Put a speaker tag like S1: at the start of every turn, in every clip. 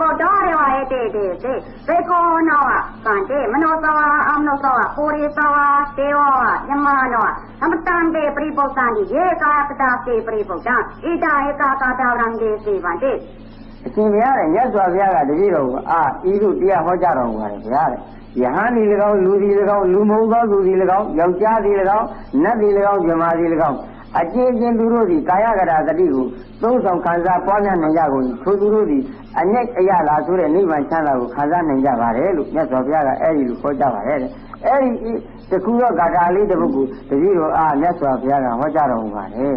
S1: ဘောတော်ရဲဝဲတေတေတေဘေကောနောကံတေမနောသောအမနောသောပုရိသောတေဝယမနောအမတန်တေပရိပုတ္တန်ဒီယေကာကတာတေပရိပုတ္တံဣဒဧကာကာတာရံဒေစေဗံတေ
S2: အရှင်ဘုရားတဲ့မြတ်စွာဘုရားကတပည့်တော်ကိုအာဤသို့တရားဟောကြားတော်မူပါတယ်ဘုရားတဲ့ယဟန်ဒီ၎င်းလူဒီ၎င်းလူမဟုတ်သောသူဒီ၎င်းယောက်ျားဒီ၎င်းနတ်ဒီ၎င်းမြမာဒီ၎င်း အကျဉ်းချင်းသူတို့သည်ကာယကတာတတိကိုသုံးဆောင်ခံစားပွားများနိုင်ကြကုန်၏ထိုသူတို့သည်အငိတ်အရလာဆိုတဲ့နိဗ္ဗာန်ချမ်းသာကိုခံစားနိုင်ကြပါတယ်လို့မြတ်စွာဘုရားကအဲ့ဒီလိုဟောကြားပါတယ်တဲ့အဲ့ဒီတခုတော့ဂါထာလေးတစ်ပုဒ်ကိုတပည့်တော်အားမြတ်စွာဘုရားကဟောကြားတော်မူပါတယ်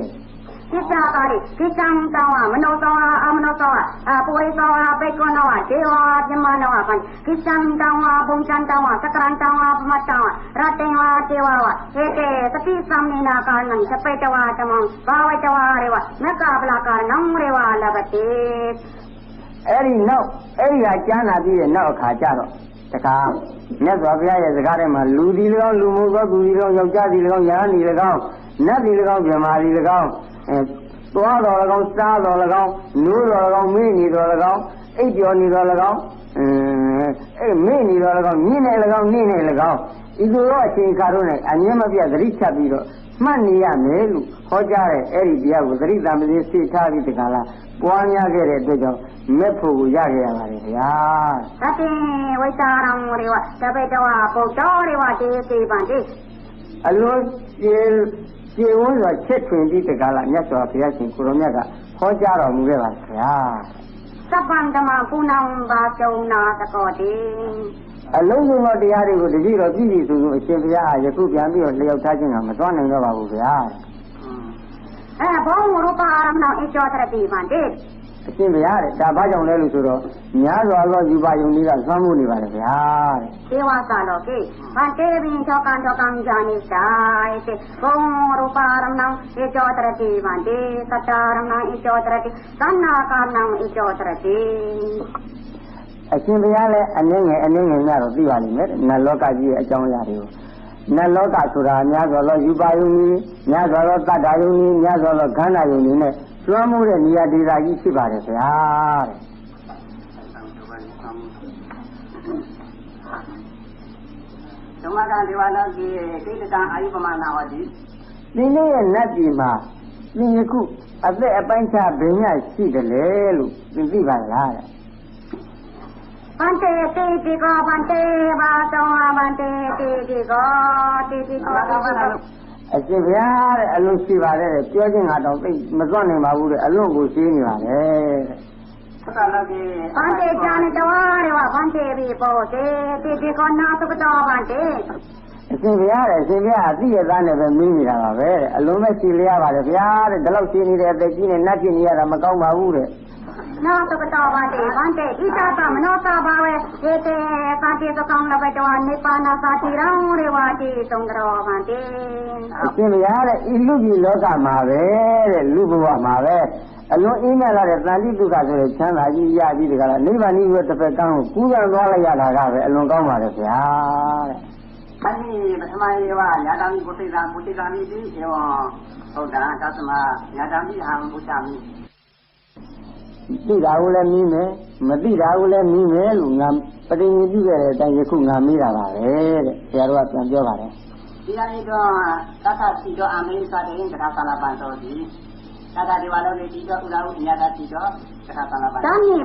S1: ကိစ္စပါရိကိစ္စံတောင်းမနောတောင်းအမနောတောင်းအပုရိသောဘေကောနောဒေဝပြမနောပန်ကိစ္စံတောင်းဘုံချံတောင်းသကရံတောင်းပမတောင်းရတေဝဒေဝဝဟေတေတတိသမ္နေနာကာနံသပေတဝတမံဘာဝတဝရေဝမကပလာကာနံရေဝလဘတိ
S2: အဲ့ဒီနောက်အဲ့ဒီဟာကြားနာပြီးတဲ့နောက်အခါကျတော့တခါမြတ်စွာဘုရားရဲ့စကားထဲမှာလူဒီ၎င်းလူမို့သောသူဒီ၎င်းယောက်ျားဒီ၎င်းယာဟန်ဒီ၎င်းနတ်ဒီ၎င်းမြမာဒီ၎င်းအဲ သွားတော်၎င်းစားတော်၎င်းနိုးတော်၎င်းမေ့နေတော်၎င်းအိပ်ပျော်နေတော်၎င်းအဲအဲ့မေ့နေတော်၎င်းမြင့်နေ၎င်းနှင်းနေ၎င်းဒီလိုတော့အချိန်ခါတော့နဲ့အငြင်းမပြတ်သတိချက်ပြီးတော့မှတ်နေရမယ်လို့ဟောကြားတဲ့အဲ့ဒီတရားကိုသတိတံပတိစိတ်ထားပြီးတခါလားပွားများခဲ့တဲ့အတွက်ကြောင့်မဲ့ဖို့ကိုရခဲ့ရပါတယ်ခင်ဗျာ
S1: သတိဝိတာရံရေဝသပေတဝပုတ္တောရေဝတေစေပန်တိ
S2: အလွန် ကျေကျေဝန်းစွာချက်ထွင်ပြီးတကလားမြတ်စွာဘုရားရှင်ကိုရောမြတ်ကဟောကြားတော်မူခဲ့ပါခင်ဗျာ
S1: သဗ္ဗံဓမ္မပုဏ္ဏံဘာတုံနာသကောတိ
S2: အလုံးစုံသောတရားတွေကိုတတိတော်ပြည့်ပြည့်စုံစုံအရှင်ဘုရားအားယခုပြန်ပြီးတော့လျှောက်ထားခြင်းကမသွားနိုင်တော့ပါဘူးဗျာ
S1: အဲဘောရူပါရမဏဣကျောတရတိပန်တိ
S2: အရှင်ဘုရားတဲ့ဒါဘာကြောင့်လဲလို့ဆိုတော့များစွာသောယူပါယုံလေးကသွမ်းမှုနေပါလေဗျာတဲ့
S1: ဒေဝသလောကေဗန္တေဘိသောကံသောကံဇာနိသာယတေဘောရူပါရမဏဣကျောတရတိပန်တိသတ္တရမဏဣကျောတရတိသန္နာကာနံဣကျောတရတိ
S2: အရှင်ဘုရားလည်းအနည်းငယ်အနည်းငယ်များတော့သိပါလိမ့်မယ်နတ်လောကကြီးရဲ့အကြောင်းအရာတွေကိုနတ်လောကဆိုတာများစွာသောယူပါယုံကြီးများစွာသောတတ္တယုံကြီးများစွာသောခန္ဓာယုံကြီးနဲ့ ကျွမ်းမှုတဲ့နေရာဒေသကြီးဖြစ်ပါတယ်ဗျာတဲ့
S3: ဓမ္မကဒေဝလောကီဒိဋ္ဌကံအာယုပမနာဟောတိ
S2: ဒီနေ့ရဲ့နတ်ပြည်မှာသင်ယခုအသက်အပိုင်းခြားဘယ်ညရှိတယ်လဲလို့သင်သိပါလားတဲ့
S1: ဗန္တေတေတိကောဗန္တေဘာတောဗန္တေတေတိကောတေတိကောတေတိကော
S2: အရှင်ဘုရားတဲ့အလုံးရှိပါတယ်တဲ့ပြောခြင်းကတော့သိမစွန့်နိုင်ပါဘူးတဲ့အလုံးကိုရှိနေပါတယ်တဲ့
S3: သတ္တလောကီ
S1: ဗန္တေဇာနိတဝရေဝဗန္တေဘိဘောတေတေတိကောနာသုကတောဗန္တေ
S2: အရှင်ဘုရားတဲ့အရှင်ဘုရားအသိရသားနဲ့ပဲမင်းနေတာပါပဲတဲ့အလုံးမဲ့ရှိလျရပါတယ်ဗျာတဲ့ဒီလောက်ရှိနေတဲ့အသက်ကြီးနဲ့နတ်ပြည်နေရတာမကောင်းပါဘူးတဲ့
S1: နာသုကတောဗန္တေဗန္တေဣတာသမနောတာဘာဝေတေ တေကာတိသကံလဘတဝနိပါဏသာတိရံရေဝတိသုံးတော်ဗန္တေ
S2: အရှင်ဘုရားတဲ့ဤလူကြီးလောကမှာပဲတဲ့လူဘဝမှာပဲအလွန်အင်းမြတ်လာတဲ့တန်တိတုကဆိုတဲ့ချမ်းသာကြီးရပြီးတကလားနိဗ္ဗာန်ကြီးရဲ့တစ်ဖက်ကန်းကိုကူးကံသွားလိုက်ရတာကပဲအလွန်ကောင်းပါလေဗျာတဲ့
S3: မဏိပထမယေဝယာတမိပုတိတာပုတိတာမိတိဧဝံဟုတ်တာသသမယာတမိဟံပုချာမိ
S2: သိတာကိုလည်းမြင်မယ်မသိတာကိုလည်းမြင်မယ်လို့ငါပဋိညာဉ်ပြုခဲ့တဲ့အတိုင်းယခုငါမေးတာပါပဲတဲ့ဆရာတော်ကပြန်ပြောပါတယ်
S3: ဒီအရိတောသတ္တစီတောအမေသတေကထာသနာပန်တော်တိသတ္တဒေဝလောကီတိတောဥဒဟုညတာတိတောကထာသနာပန်
S1: တမ်းမြေ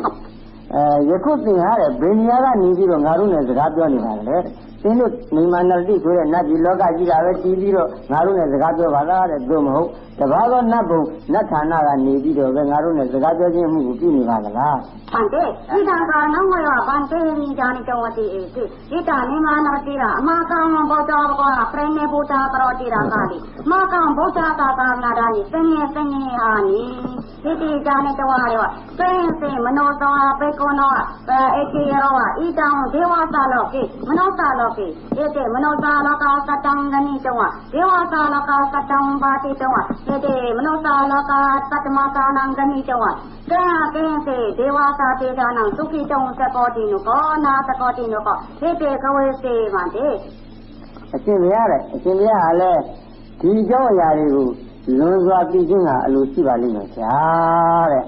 S2: အဲယခုသင်ဟာတဲ့ဘယ်နေရာကနေပြီးတော့ငါတို့နဲ့စကားပြောနေပါလဲတဲ့သင်တို့နေမနတိဆိုတဲ့နတ်ပြည်လောကကြီးတာပဲတည်ပြီးတော့ငါတို့နဲ့စကားပြောပါလားတဲ့သို့မဟုတ် တပါးသောနတ်ဘုံနတ်ဌာနကနေပြီးတော့ပဲငါတို့နဲ့စကားပြောခြင်းမှုကိုပြုနေပါသလား
S1: ဗန္တေဣဒံကာနံဝေဝဗန္တေရိဇာနိတဝတိဧတိဣတာနိမာနတိရာအမကံဗုဒ္ဓဘောပရိနေဗုဒ္ဓပရောတိရာကာလိမကံဗုဒ္ဓသာသနာဒာနိသင်္ညသင်္ညဟာနိဣတိဇာနိတဝရေဝသေသေမနောသောပေကောနောဧတိရောဝဣတံဒေဝသလောကိမနောသလောကိဧတေမနောသလောကသတံဂနိတဝဒေဝသလောကသတံဘာတိတဝဧတေမနောသလောကသတ္တမကာနံဂနိတဝကဲကဲစေဒေဝသာတေဒါနံသုခိတုံသကောတိနုကောနာသကောတိနုကောဟေတေကဝေစေဗန္တေ
S2: အရှင်ဘုရားတဲ့အရှင်ဘုရားကလည်းဒီအကြောင်းအရာတွေကိုလွန်စွာသိခြင်းကအလိုရှိပါလိမ့်မယ်ဗျာတဲ့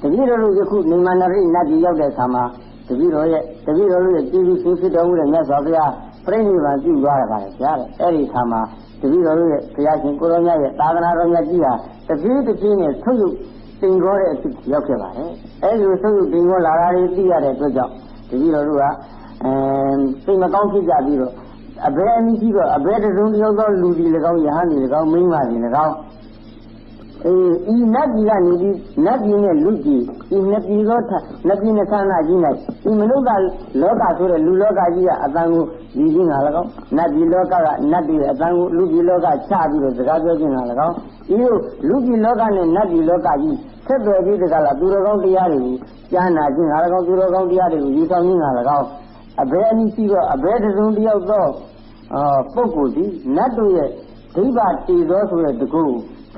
S2: တပည့်တော်တို့ယခုနေမန္တရိနတ်ပြည်ရောက်တဲ့အခါမှာတပည့်တော်ရဲ့တပည့်တော်တို့ရဲ့ပြည်သူရှင်ဖြစ်တော်မူတဲ့မြတ်စွာဘုရားပြိဋိဘံပြုသွားရပါတယ်ဗျာတဲ့အဲ့ဒီအခါမှာ တပည့်တော်တို့ရဲ့ဘုရားရှင်ကိုရောမြတ်ရဲ့သာသနာတော်မြတ်ကြီးဟာတပည့်တပည့်နဲ့ဆုပ်ယုပ်တင်ခေါ်တဲ့အဖြစ်ရောက်ခဲ့ပါတယ်အဲ့ဒီလိုဆုပ်ယုပ်တင်ခေါ်လာတာတွေသိရတဲ့အတွက်ကြောင့်တပည့်တော်တို့ကအဲစိတ်မကောင်းဖြစ်ကြပြီးတော့အဘယ်အနည်းရှိတော့အဘယ်တစုံတစ်ယောက်သောလူဒီ၎င်းယဟန်ဒီ၎င်းမိန်းမဒီ၎င်း အေးဤနတ်ပြည်ကနေပြီးနတ်ပြည်နဲ့လူပြည်ဤနှစ်ပြည်သောထနှစ်ပြည်နှစ်ဆန္ဒကြီး၌ဤမနုဿလောကဆိုတဲ့လူလောကကြီးကအတန်ကိုရည်ချင်းတာ၎င်းနတ်ပြည်လောကကနတ်ပြည်အတန်ကိုလူပြည်လောကချပြီးတော့စကားပြောခြင်းတာ၎င်းဤလိုလူပြည်လောကနဲ့နတ်ပြည်လောကကြီးဆက်သွယ်ပြီးတကလားသူတော်ကောင်းတရားတွေကိုကြားနာခြင်းတာ၎င်းသူတော်ကောင်းတရားတွေကိုယူဆောင်ခြင်းတာ၎င်းအဘယ်အနည်းရှိတော့အဘယ်တစုံတစ်ယောက်သောအာပုဂ္ဂိုလ်ဒီနတ်တို့ရဲ့ဒိဗ္ဗတည်သောဆိုတဲ့တကူ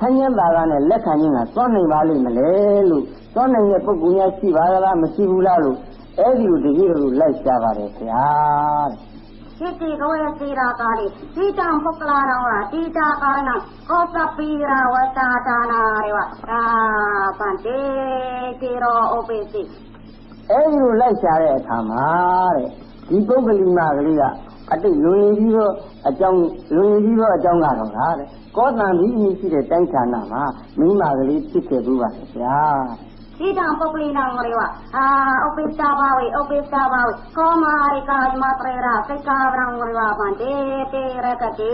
S2: ဆန်းရဲတာကနဲ့လက်ခံခြင်းကသွားနိုင်ပါလိမ့်မလဲလို့သွားနိုင်တဲ့ပုဂ္ဂိုလ်များရှိပါလားမရှိဘူးလားလို့အဲ့ဒီလိုတကြီးတို့လိုက်ရှားပါတယ်ခင်ဗျာတဲ့
S1: စိတ်ကိုယ်စီရာကာရီဒီတံပုဂ္ဂလာရောတိတာကာရဏကောသပိရာဝတာတာနာရေဝအာပန်တေကေရောအိုပိစီ
S2: အဲ့ဒီလိုလိုက်ရှားတဲ့အခါမှာတဲ့ဒီပုဂ္ဂလိမကလေးက အတိတ်လွန်ရင်ကြီးသောအကြောင်းလွန်ရင်ကြီးသောအကြောင်းကတော့လားတဲ့ကောတံပြီးအရှိတဲ့တိုင်းဌာနမှာမိမကလေးဖြစ်ခဲ့ဘူးပါဗျာ
S1: ဒီတံပုဂ္ဂလိနံရေဝအာအိုပိစတာဘာဝေအိုပိစတာဘာဝေကောမာရိကာမတရေရာစိတ်ကာဗရံရေဝပန်တေတေရကတိ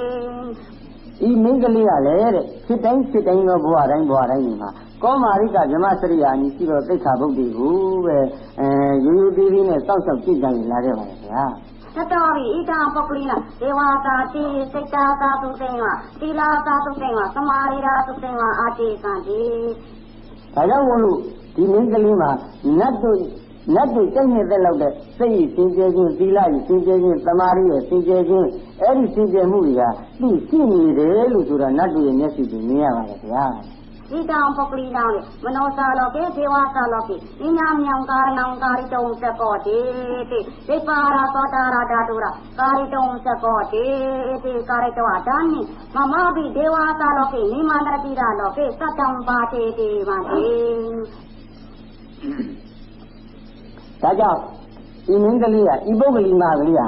S2: ဤမိန်းကလေးကလည်းတဲ့ဖြစ်တိုင်းဖြစ်တိုင်းသောဘဝတိုင်းဘဝတိုင်းဒီမှာကောမာရိကဇမစရိယာအနီးရှိသောသိက္ခာပုဒ်တွေကိုပဲအဲရိုးရိုးသေးသေးနဲ့စောင့်ရှောက်ကြည့်ကြရင်လာခဲ့ပါလေဗျာ
S1: သတ္တောရိဣတံပုဂ္ဂလိနဒေဝတာတိစိတ်တာသာသုတေဝတိလာသာသုတေဝသမာရိရာသုတေဝအာတိကံတိ
S2: ဒါကြောင့်မို့လို့ဒီမိန်းကလေးမှာနတ်တို့နတ်တို့စိတ်နဲ့သက်လောက်တဲ့စိတ်ရည်စင်ကြယ်ခြင်းသီလရည်စင်ကြယ်ခြင်းတမာရီရည်စင်ကြယ်ခြင်းအဲ့ဒီစင်ကြယ်မှုတွေကသူ့ရှိနေတယ်လို့ဆိုတာနတ်တို့ရဲ့မျက်စိကိုမြင်ရပါတယ်ဗျာ
S1: ဣတံပုဂ္ဂလိနမနောသာလောကေဒေဝသာလောကေဉာဏ်မြောင်ကာ ရဏံကာရိတုံသကောတိတိဒိပါရာသောတာရာဓာတုရာကာရိတုံသကောတိတိကာရိတောအတန်နိမမဘိဒေဝသာလောကေနိမန္တတိရာလောကေသတ္တံပါတိတိမန္တိ
S2: ဒါကြောင့်ဤမင်းကလေးကဤပုဂ္ဂလိမကလေးဟာ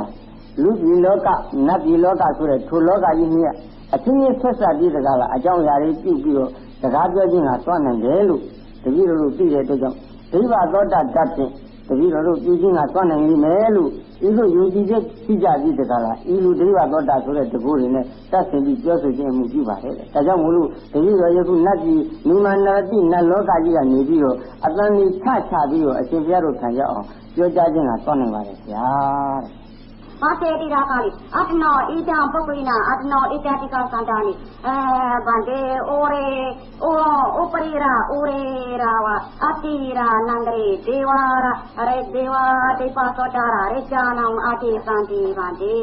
S2: လူပြည်လောကနတ်ပြည်လောကဆိုတဲ့ထိုလောကကြီးမြတ်အချင်းချင်းဆက်ဆက်ပြီးတကားလားအကြောင်းအရာတွေပြုပြီးတော့ စကားပြောခြင်းကသွားနိုင်တယ်လို့တပည့်တော်တို့သိတဲ့အတွက်ကြောင့်ဒိဗ္ဗသောတာတတ်ဖြင့်တပည့်တော်တို့ပြုခြင်းကသွားနိုင်လိမ့်မယ်လို့ဤလိုယုံကြည်ချက်ရှိကြပြီးတကားလားဤလိုဒိဗ္ဗသောတာဆိုတဲ့တကူတွေနဲ့တတ်ဆင်ပြီးပြောဆိုခြင်းအမှုပြုပါတယ်တဲ့ဒါကြောင့်မို့လို့တပည့်တော်ယခုနတ်ပြည်နိမန္တတိနတ်လောကကြီးကနေပြီးတော့အတန်ကြီးချချပြီးတော့အရှင်ဘုရားတို့ခံရအောင်ပြောကြားခြင်းကသွားနိုင်ပါတယ်ဗျာ တဲ့
S1: ပါတေတိရာကာလိအတ္တနောဣတံပုဂ္ဂလိနအတ္တနောဣတတိကသန္တာနိအဲဗန္တေဩရေဩဥပရိရာဩရေရာဝအတိရာနန္ဒရေဒေဝရာရေဒေဝတိပါသောတာရာရေဇာနံအတိသန္တိဗန္တေ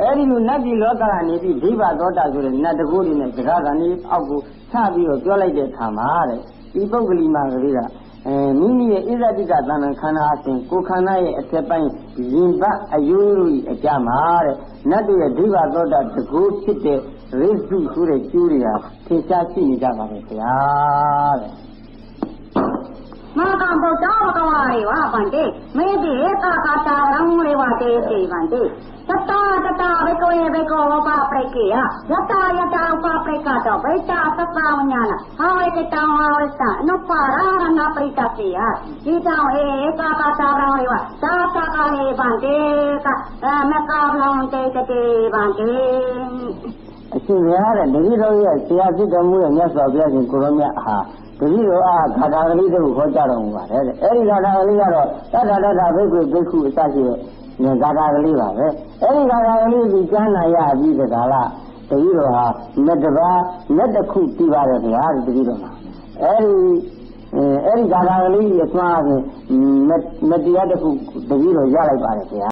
S2: အဲ့ဒီလိုနတ်ပြည်လောကကနေပြီးဒိဗ္ဗသောတာဆိုတဲ့နတ်တကူတွေနဲ့စကားကနေအောက်ကိုချပြီးတော့ပြောလိုက်တဲ့အခါမှာတဲ့ဒီပုဂ္ဂလိမကလေးက အဲမိမိရဲ့ဣဇတိကသဏ္ဍာန်ခန္ဓာအစဉ်ကိုယ်ခန္ဓာရဲ့အထက်ပိုင်းရင်ပတ်အယိုးတို့အကြမှာတဲ့နတ်တွေရဲ့ဒိဗ္ဗသောတာတကူဖြစ်တဲ့ရိစုဆိုတဲ့ကျိုးတွေဟာထင်ရှားရှိနေကြပါလေခင်ဗျာတဲ့
S1: မာကံဗုဒ္ဓဘဂဝါရေဝဗန္တေမေတိဧကကာတာရံလေဝတေတိဗန္တေတတတတဘေကောယေဘေကောဝပပရိကေယယတယတဥပပရိကတောဗေတသတ္တဝညာနာဟာဝေကတံဟာဝေသအနုပါရဟနာပရိတတေယဒီတံဧကကာတာရံလေဝသာသကာဟေဗန္တေကမကာဗလံတေတတေဗန္တေ
S2: အ ရှင်ဘုရားတဲ့တတိတော်ရဲ့ဆရာဖြစ်တော်မူတဲ့မြတ်စွာဘုရားရှင်ကိုရောမြတ်ဟာတတိတော်အားခါတာကလေးတို့ကိုခေါ်ကြတော်မူပါတယ်တဲ့အဲ့ဒီခါတာကလေးကတော့တတ္တတတ္တဘိက္ခုဘိက္ခုအစရှိတဲ့ဉာဏ်ခါတာကလေးပါပဲအဲ့ဒီခါတာကလေးကိုကျမ်းနာရပြီးတကားလားတတိတော်ဟာလက်တစ်ပါးလက်တစ်ခုတည်ပါတယ်ဗျာဒီတတိတော်မှာအဲ့ဒီအဲအဲ့ဒီခါတာကလေးရဲ့အစွမ်းအပြင်မတရားတစ်ခုတတိတော်ရလိုက်ပါတယ်ဗျာ